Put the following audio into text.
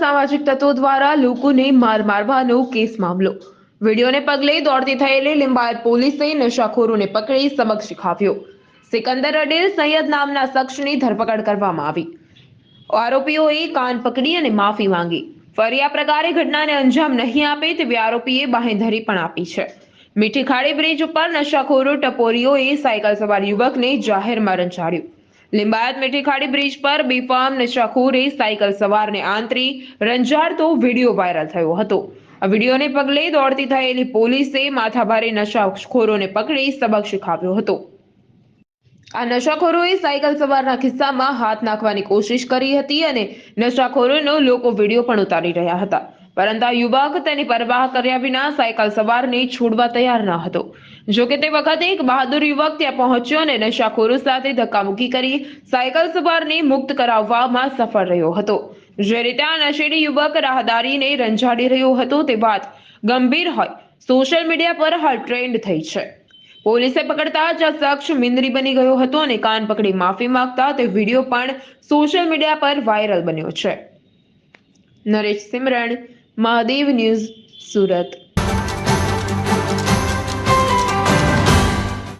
સામાજિક તત્વો દ્વારા લોકોને માર મારવાનો કેસ મામલો. વિડીયોને પગલે દોડતી થયેલી લિંબાયત પોલીસે નશાખોરોને પકડી સમક્ષ શીખાવ્યો. સિકંદર અડેલ સૈયદ નામના શખ્સની ધરપકડ કરવામાં આવી. આરોપીઓએ કાન પકડી અને માફી માંગી. ફરી આ પ્રકારે ઘટનાને અંજામ નહીં આપે તેવી આરોપીએ બાંહેધરી પણ આપી છે. મીઠી ખાડી બ્રિજ ઉપર નશાખોરો ટપોરીઓએ સાયકલ સવાર યુવકને જાહેરમાં રંજાડ્યું. લિંબાયત મીઠી બ્રિજ પર બીફામ નશાખોરે સાયકલ સવારને આંતરી રંજાડતો વીડિયો વાયરલ થયો હતો. આ વિડીયોને પગલે દોડતી થયેલી પોલીસે માથાભારે નશાખોરોને પકડી સબક શીખાવ્યો હતો. આ નશાખોરોએ સાયકલ સવારના ખિસ્સામાં હાથ નાખવાની કોશિશ કરી હતી અને નશાખોરોનો લોકો વીડિયો પણ ઉતારી રહ્યા હતા. પરંતુ આ યુવક તેની પરવાહ કર્યા વિના સાયકલ સવારને છોડવા તૈયાર ન હતો. જો કે તે વખતે એક બહાદુર યુવક ત્યાં પહોંચ્યો અને નશાખોરો સાથે ધક્કામુક્કી કરી સાયકલ સવારને મુક્ત કરાવવામાં સફળ રહ્યો હતો. જે રીતે આ નશેડી યુવક રાહદારીને રંજાડી રહ્યો હતો તે વાત ગંભીર હોય. સોશિયલ મીડિયા પર હાલ ટ્રેન્ડ થઈ છે. પોલીસે પકડતા જ શખ્સ મિંદરી બની ગયો હતો અને કાન પકડી માફી માંગતા તે વીડિયો પણ સોશિયલ મીડિયા પર વાયરલ બન્યો છે. નરેશ સિમરણ મહાદેવ ન્યૂઝ સુરત.